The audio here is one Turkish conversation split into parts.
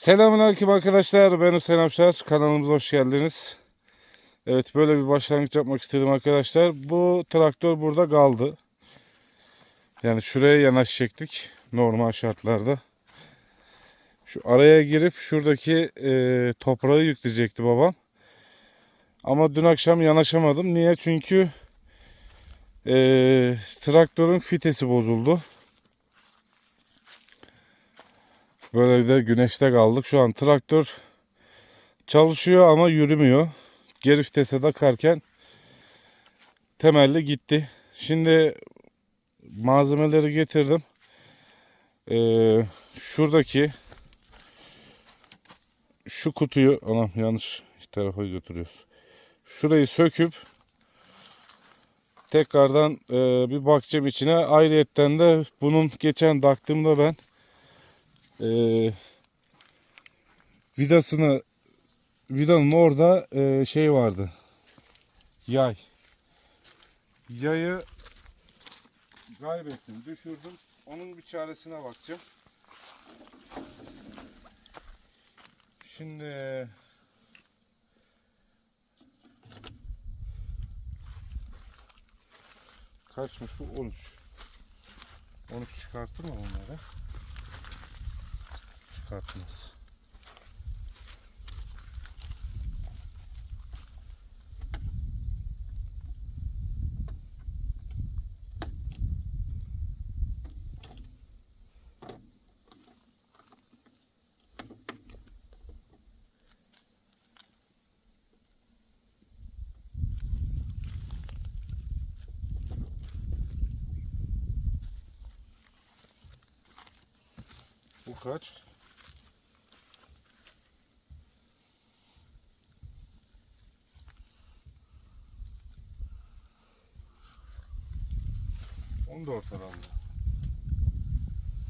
Selamünaleyküm arkadaşlar. Ben Hüseyin Avşar. Kanalımıza hoş geldiniz. Evet böyle bir başlangıç yapmak istedim arkadaşlar. Bu traktör burada kaldı. Yani şuraya yanaşacaktık normal şartlarda. Şu araya girip şuradaki e, toprağı yükleyecekti babam. Ama dün akşam yanaşamadım. Niye? Çünkü e, traktörün fitesi bozuldu. Böyle de güneşte kaldık. Şu an traktör çalışıyor ama yürümüyor. Geri vitese takarken temelli gitti. Şimdi malzemeleri getirdim. Ee, şuradaki şu kutuyu anam yanlış tarafa götürüyoruz. Şurayı söküp tekrardan e, bir bakacağım içine. Ayrıyetten de bunun geçen taktığımda ben e, vidasını vidanın orada e, şey vardı. Yay. Yayı kaybettim, düşürdüm. Onun bir çaresine bakacağım. Şimdi kaçmış bu 13. 13 çıkartır mı onları? Çıkartmaz. Bu kaç? On dört herhalde.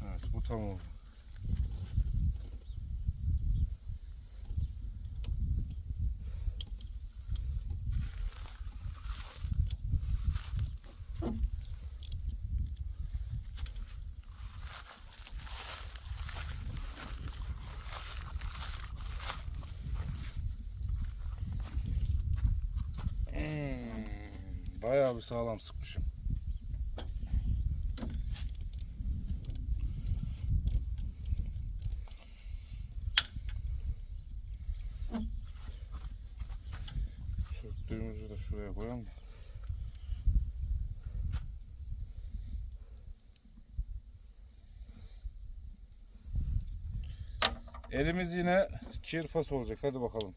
Evet bu tam oldu. Hmm, bayağı bir sağlam sıkmışım. Söktüğümüzü de şuraya koyalım. da. Elimiz yine kirpas olacak. Hadi bakalım.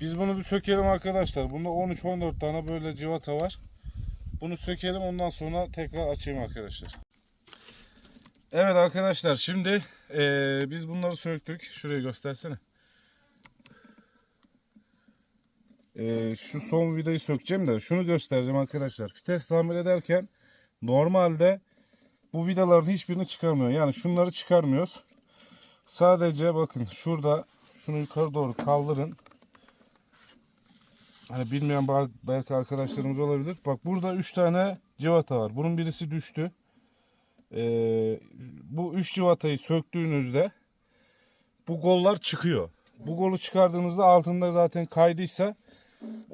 Biz bunu bir sökelim arkadaşlar. Bunda 13-14 tane böyle civata var. Bunu sökelim ondan sonra tekrar açayım arkadaşlar. Evet arkadaşlar şimdi eee, biz bunları söktük. Şurayı göstersene. Eee, şu son vidayı sökeceğim de şunu göstereceğim arkadaşlar. Vites tamir ederken normalde bu vidaların hiçbirini çıkarmıyor. Yani şunları çıkarmıyoruz. Sadece bakın şurada şunu yukarı doğru kaldırın. Hani bilmeyen belki arkadaşlarımız olabilir. Bak burada 3 tane civata var. Bunun birisi düştü. Ee, bu 3 civatayı söktüğünüzde bu gollar çıkıyor. Bu golü çıkardığınızda altında zaten kaydıysa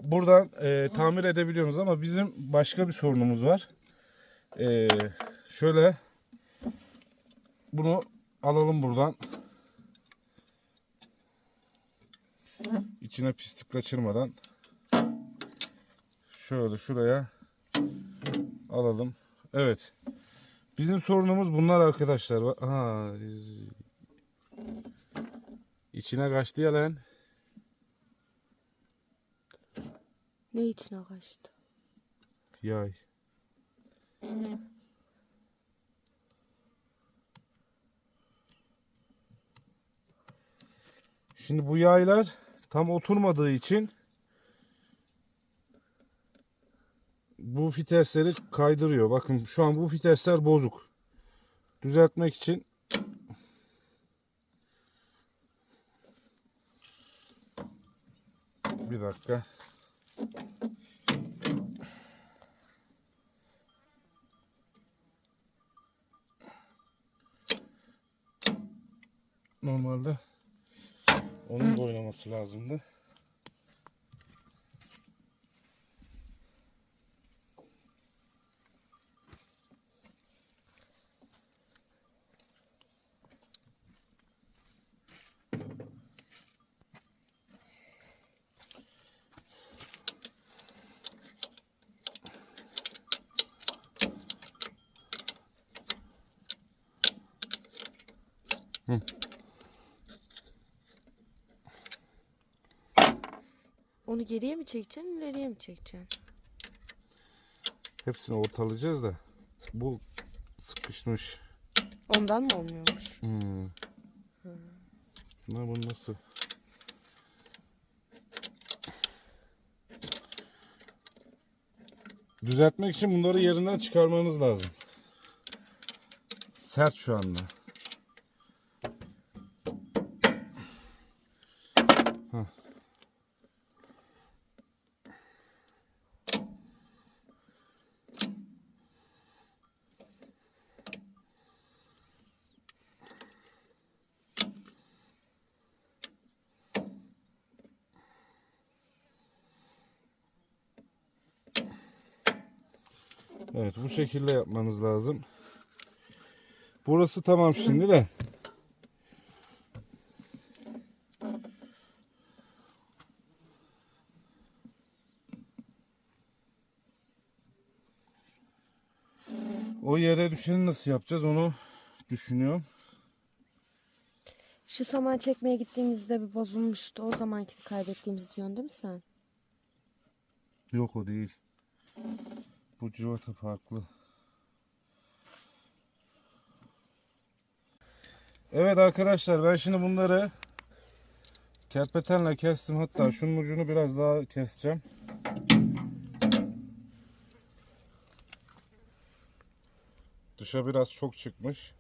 buradan e, tamir edebiliyorsunuz ama bizim başka bir sorunumuz var. Ee, şöyle bunu alalım buradan. İçine pislik kaçırmadan şöyle şuraya alalım. Evet. Bizim sorunumuz bunlar arkadaşlar. Ha, içine kaçtı ya lan. Ne içine kaçtı? Yay. Şimdi bu yaylar tam oturmadığı için bu fitesleri kaydırıyor. Bakın şu an bu fitesler bozuk. Düzeltmek için Bir dakika. Normalde onun da oynaması lazımdı. Geriye mi çekeceksin, ileriye mi çekeceksin? Hepsini ortalayacağız da bu sıkışmış. Ondan mı olmuyormuş? Hmm. Ne bu nasıl? Düzeltmek için bunları yerinden çıkarmanız lazım. Sert şu anda. Şekilde yapmanız lazım. Burası tamam şimdi de. O yere düşeni nasıl yapacağız onu düşünüyorum. Şu saman çekmeye gittiğimizde bir bozulmuştu. O zamanki kaybettiğimizi diyorsun değil mi sen? Yok o değil. Bu civata farklı. Evet arkadaşlar ben şimdi bunları kerpetenle kestim. Hatta şunun ucunu biraz daha keseceğim. Dışa biraz çok çıkmış.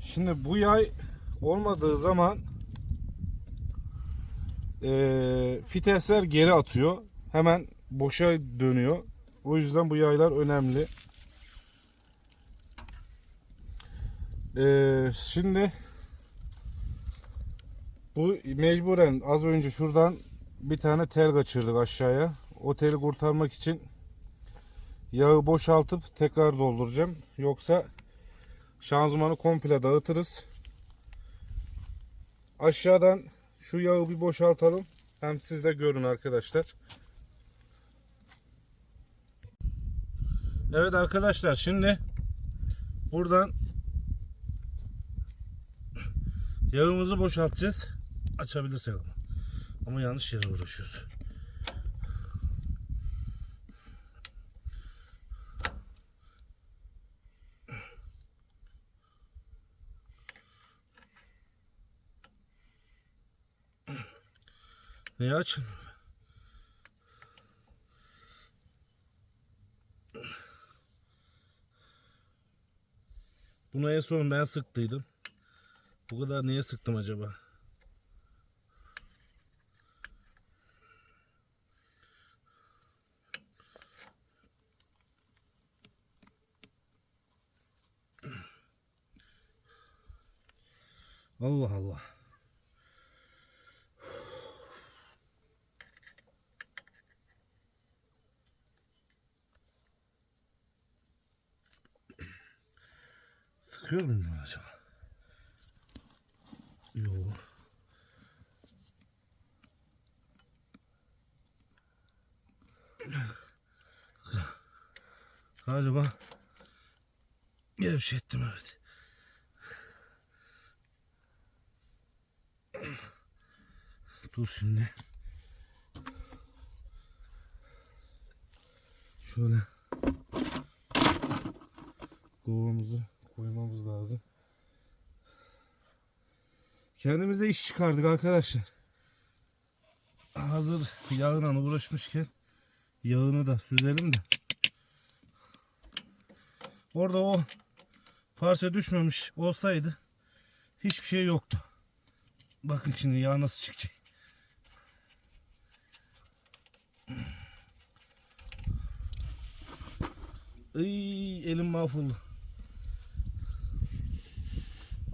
Şimdi bu yay olmadığı zaman eee fitesler geri atıyor. Hemen boşa dönüyor. O yüzden bu yaylar önemli. Eee, şimdi bu mecburen az önce şuradan bir tane tel kaçırdık aşağıya. O teli kurtarmak için yağı boşaltıp tekrar dolduracağım. Yoksa şanzımanı komple dağıtırız. Aşağıdan şu yağı bir boşaltalım. Hem siz de görün arkadaşlar. Evet arkadaşlar şimdi buradan yağımızı boşaltacağız. Açabilirsek ama. Ama yanlış yere uğraşıyoruz. Niye açılmıyor? Bunu en son ben sıktıydım. Bu kadar niye sıktım acaba? Allah Allah. Sıkıyor mu bunu acaba? Yok. Galiba gevşettim evet. Dur şimdi. Şöyle kovamızı koymamız lazım. Kendimize iş çıkardık arkadaşlar. Hazır yağına uğraşmışken yağını da süzelim de. Orada o parça düşmemiş olsaydı hiçbir şey yoktu. Bakın şimdi yağ nasıl çıkacak. Iy, elim mahvoldu.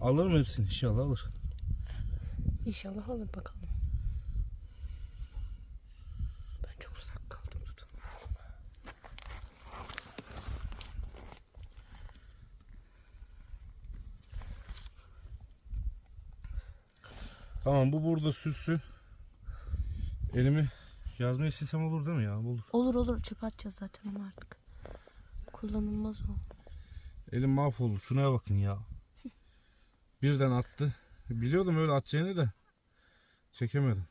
Alırım hepsini inşallah alır. İnşallah alır bakalım. Ben çok uzak kaldım tutun. Tamam bu burada süssün. Elimi yazmayı silsem olur değil mi ya? Olur. Olur olur çöpe atacağız zaten onu artık. Kullanılmaz o. Elim mahvoldu. Şuna bakın ya. Birden attı. Biliyordum öyle atacağını da çekemedim.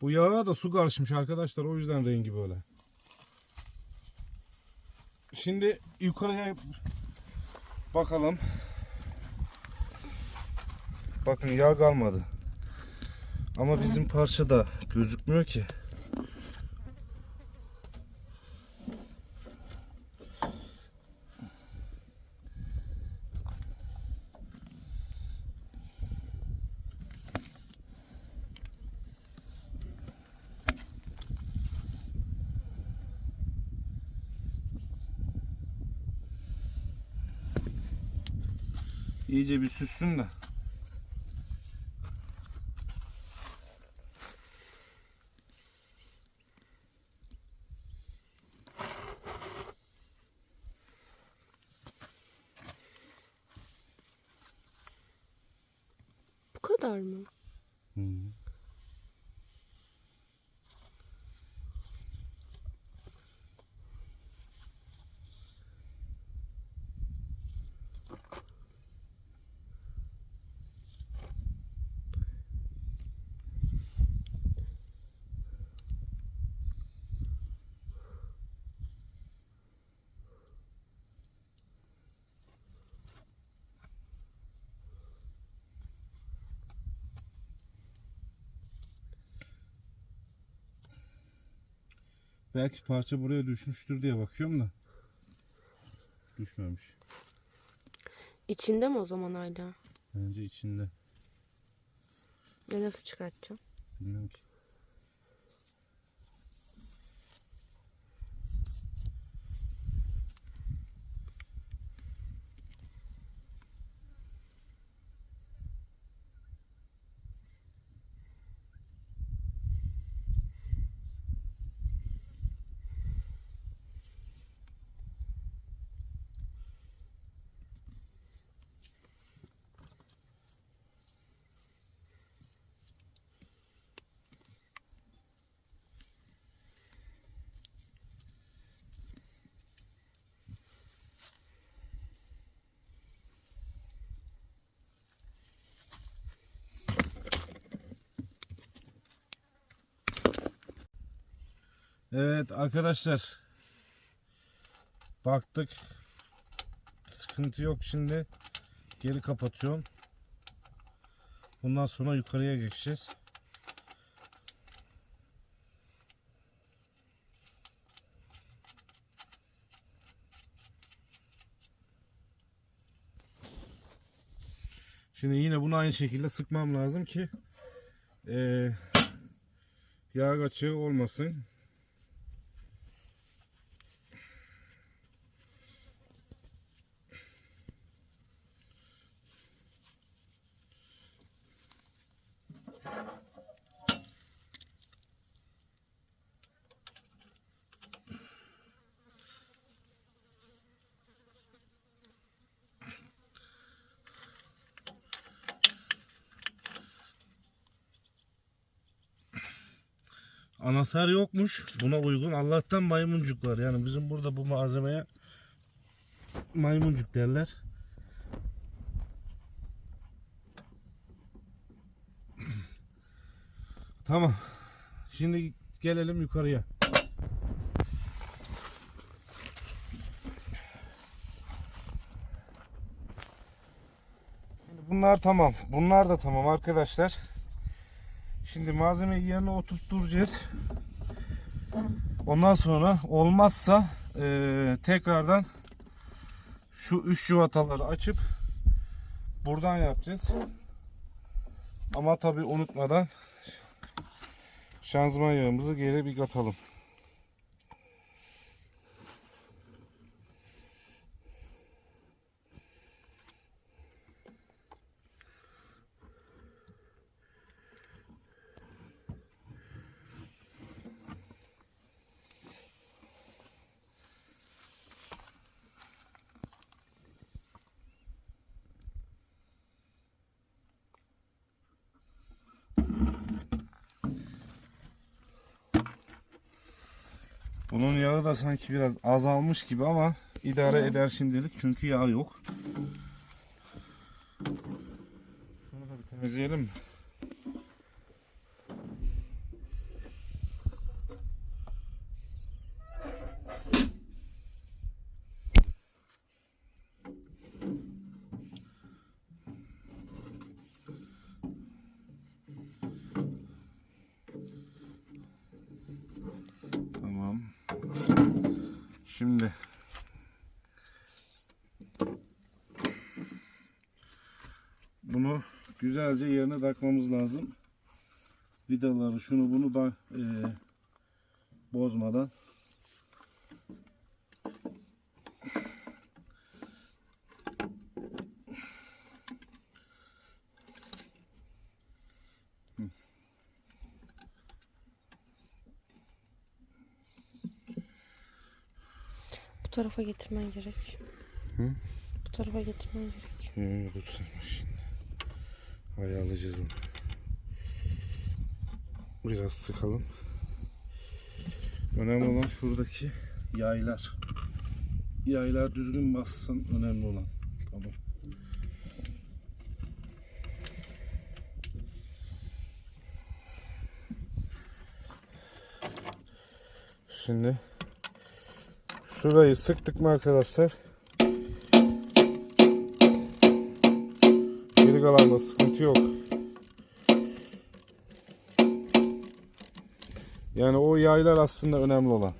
Bu yağa da su karışmış arkadaşlar. O yüzden rengi böyle. Şimdi yukarıya bakalım. Bakın yağ kalmadı. Ama bizim parça da gözükmüyor ki. İyice bir süssün de. Bu kadar mı? Belki parça buraya düşmüştür diye bakıyorum da. Düşmemiş. İçinde mi o zaman hala? Bence içinde. Ve nasıl çıkartacağım? Bilmiyorum ki. Evet arkadaşlar. Baktık. Sıkıntı yok şimdi. Geri kapatıyorum. Bundan sonra yukarıya geçeceğiz. Şimdi yine bunu aynı şekilde sıkmam lazım ki eee yağ kaçığı olmasın. Anahtar yokmuş buna uygun. Allah'tan maymuncuk var. Yani bizim burada bu malzemeye maymuncuk derler. Tamam. Şimdi gelelim yukarıya. Bunlar tamam. Bunlar da tamam arkadaşlar. Şimdi malzemeyi yerine oturtturacağız. Ondan sonra olmazsa eee, tekrardan şu üç cıvataları açıp buradan yapacağız. Ama tabi unutmadan şanzıman yağımızı geri bir katalım. Bunun yağı da sanki biraz azalmış gibi ama idare eder şimdilik çünkü yağ yok. Şunu da bir temizleyelim mi? Tamam. Şimdi bunu yerine takmamız lazım. Vidaları şunu bunu da e, bozmadan. Bu tarafa getirmen gerek. Hı? Bu tarafa getirmen gerek. Ee, dur sen bak şimdi. Ayarlayacağız onu. Biraz sıkalım. Önemli olan şuradaki yaylar. Yaylar düzgün bassın önemli olan. Tamam. Şimdi şurayı sıktık mı arkadaşlar? Geri kalanında sıkıntı yok. Yani o yaylar aslında önemli olan.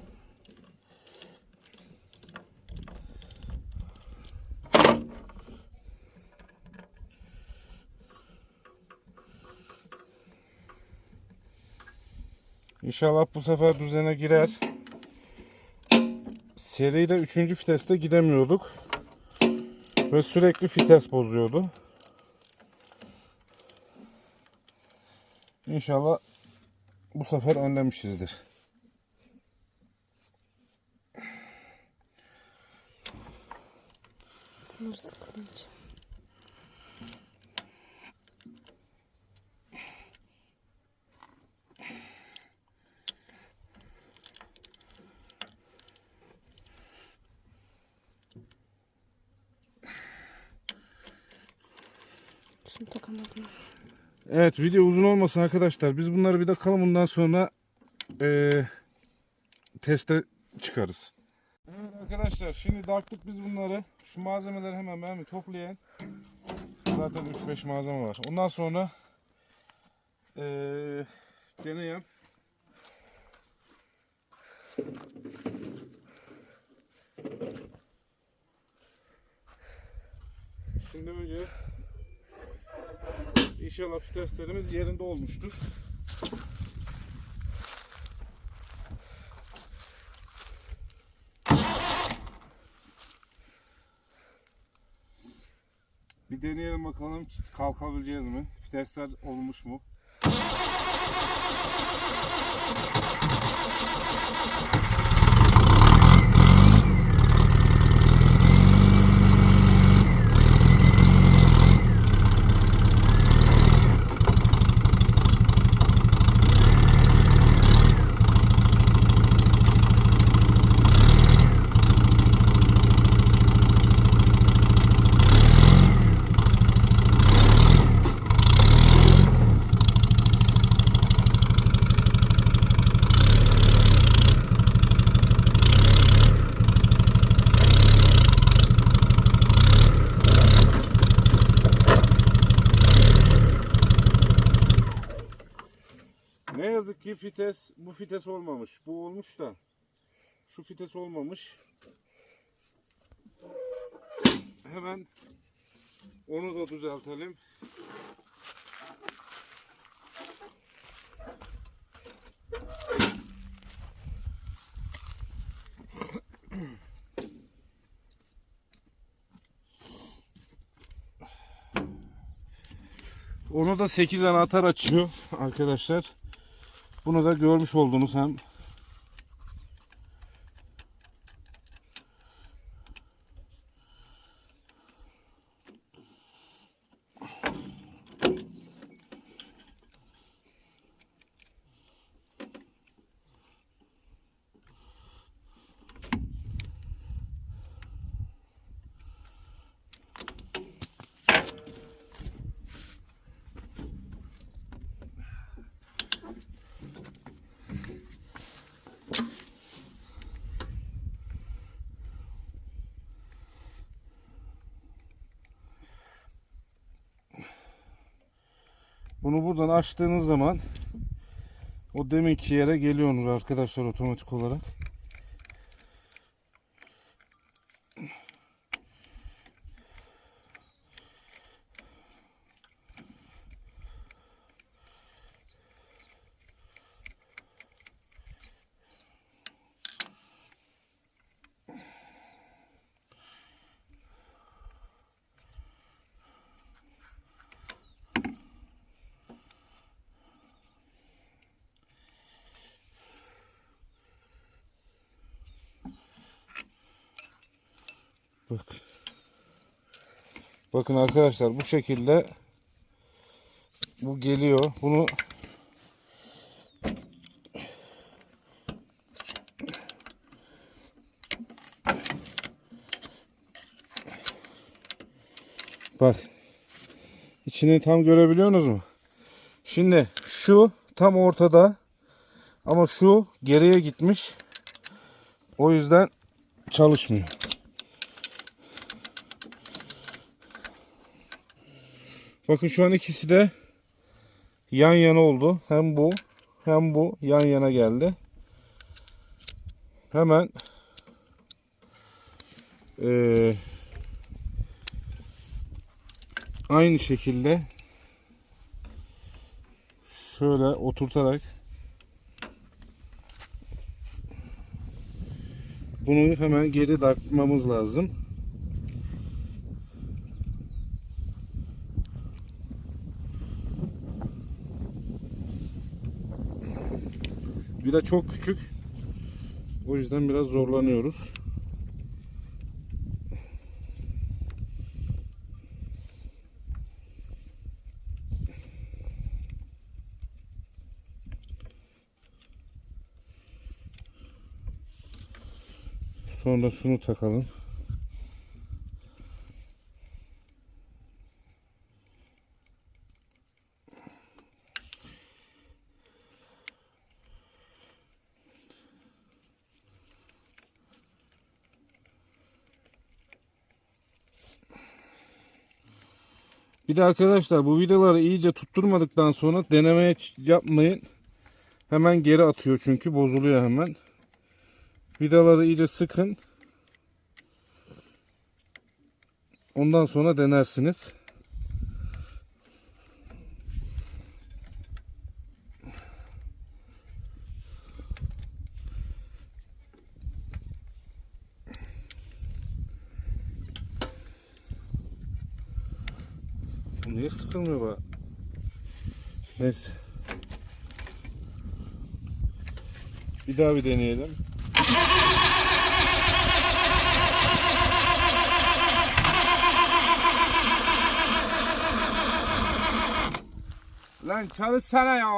İnşallah bu sefer düzene girer. Seride 3. viteste gidemiyorduk. Ve sürekli vites bozuyordu. İnşallah bu sefer önlemişizdir. Bunları sıkılınca. Şimdi takamadım. Evet video uzun olmasın arkadaşlar. Biz bunları bir de kalın bundan sonra eee teste çıkarız. Evet arkadaşlar şimdi taktık biz bunları. Şu malzemeleri hemen ben bir toplayan. Zaten 3-5 malzeme var. Ondan sonra eee deneyem. Şimdi önce İnşallah viteslerimiz yerinde olmuştur. Bir deneyelim bakalım kalkabileceğiz mi? Vitesler olmuş mu? Fites bu fites olmamış. Bu olmuş da şu fites olmamış. Hemen onu da düzeltelim. Onu da 8 anahtar açıyor arkadaşlar. Bunu da görmüş oldunuz hem. Bunu buradan açtığınız zaman o deminki yere geliyorsunuz arkadaşlar otomatik olarak. Bak. Bakın arkadaşlar bu şekilde bu geliyor. Bunu Bak. İçini tam görebiliyorsunuz mu? Şimdi şu tam ortada ama şu geriye gitmiş. O yüzden çalışmıyor. Bakın şu an ikisi de yan yana oldu. Hem bu hem bu yan yana geldi. Hemen eee, aynı şekilde şöyle oturtarak bunu hemen geri takmamız lazım. De çok küçük. O yüzden biraz zorlanıyoruz. Sonra şunu takalım. Bir de arkadaşlar bu vidaları iyice tutturmadıktan sonra denemeye yapmayın. Hemen geri atıyor çünkü bozuluyor hemen. Vidaları iyice sıkın. Ondan sonra denersiniz. Bu niye sıkılmıyor bu? Neyse. Daha bir deneyelim. Lan çalışsana ya.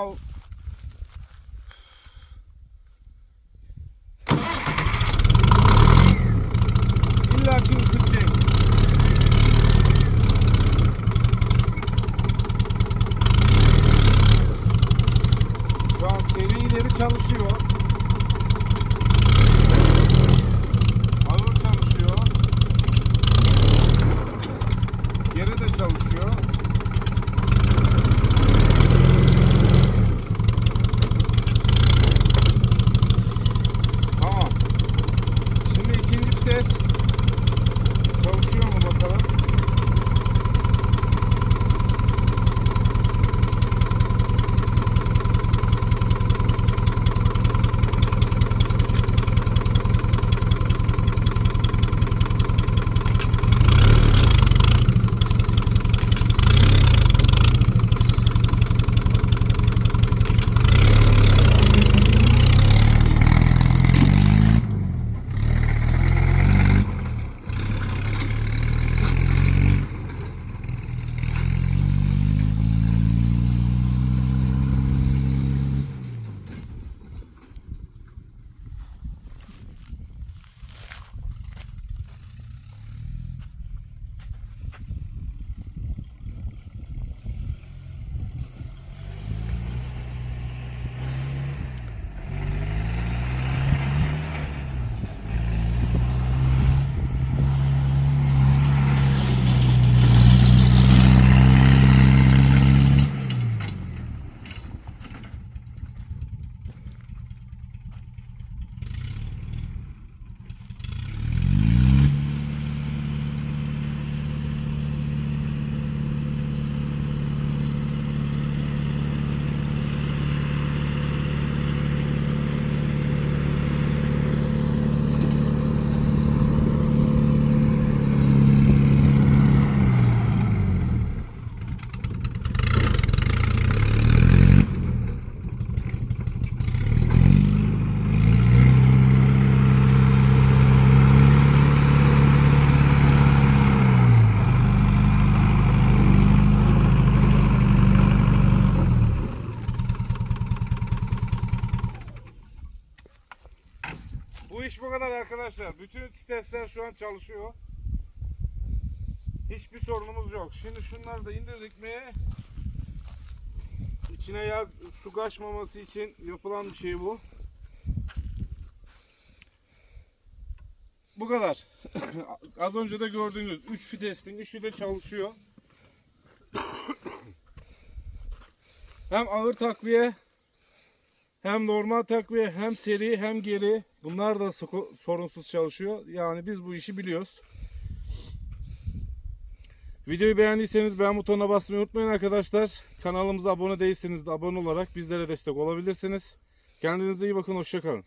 Bu kadar arkadaşlar. Bütün testler şu an çalışıyor. Hiçbir sorunumuz yok. Şimdi şunları da indirdik mi içine yağ, su kaçmaması için yapılan bir şey bu. Bu kadar. Az önce de gördüğünüz 3 vitestin üçü de çalışıyor. hem ağır takviye hem normal takviye hem seri hem geri bunlar da sorunsuz çalışıyor. Yani biz bu işi biliyoruz. Videoyu beğendiyseniz beğen butonuna basmayı unutmayın arkadaşlar. Kanalımıza abone değilseniz de abone olarak bizlere destek olabilirsiniz. Kendinize iyi bakın. Hoşçakalın.